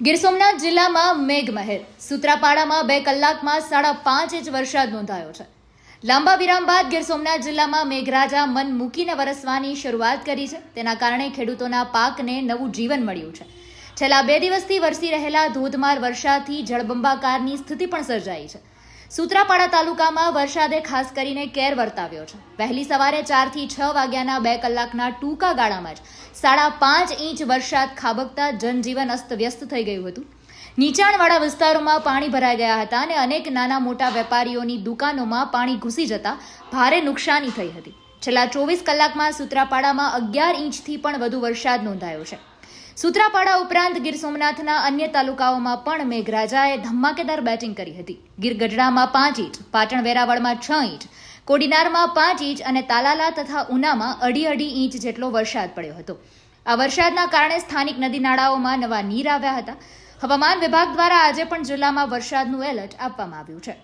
ગીર સોમનાથ જિલ્લામાં મેઘમહેર. સુત્રાપાડામાં બે કલાકમાં સાડા પાંચ ઇંચ વરસાદ નોંધાયો છે. લાંબા વિરામ બાદ ગીર સોમનાથ જિલ્લામાં મેઘરાજા મન મૂકીને વરસવાની શરૂઆત કરી છે. તેના કારણે ખેડૂતોના પાકને નવું જીવન મળ્યું છે. છેલ્લા બે દિવસથી વરસી રહેલા ધોધમાર વરસાદથી જળબંબાકારની સ્થિતિ પણ સર્જાઈ છે. સૂત્રાપાડા તાલુકામાં વરસાદે ખાસ કરીને કેર વર્તાવ્યો છે. વહેલી સવારે ચારથી છ વાગ્યાના બે કલાકના ટૂંકા ગાળામાં જ સાડા પાંચ ઇંચ વરસાદ ખાબકતા જનજીવન અસ્તવ્યસ્ત થઈ ગયું હતું. નીચાણવાળા વિસ્તારોમાં પાણી ભરાઈ ગયા હતા અને અનેક નાના મોટા વેપારીઓની દુકાનોમાં પાણી ઘૂસી જતા ભારે નુકસાની થઈ હતી. છેલ્લા ચોવીસ કલાકમાં સૂત્રાપાડામાં અગિયાર ઇંચથી પણ વધુ વરસાદ નોંધાયો છે. સૂત્રાપાડા ઉપરાંત ગીર સોમનાથના અન્ય તાલુકાઓમાં પણ મેઘરાજાએ ધમાકેદાર બેટિંગ કરી હતી. ગીર ગઢડામાં પાંચ ઇંચ, પાટણ વેરાવળમાં છ ઇંચ, કોડીનારમાં પાંચ ઇંચ અને તાલાલા તથા ઉનામાં અઢી અઢી ઇંચ જેટલો વરસાદ પડ્યો હતો. આ વરસાદના કારણે સ્થાનિક નદી નાળાઓમાં નવા નીર આવ્યા હતા. હવામાન વિભાગ દ્વારા આજે પણ જિલ્લામાં વરસાદનું એલર્ટ આપવામાં આવ્યું છે.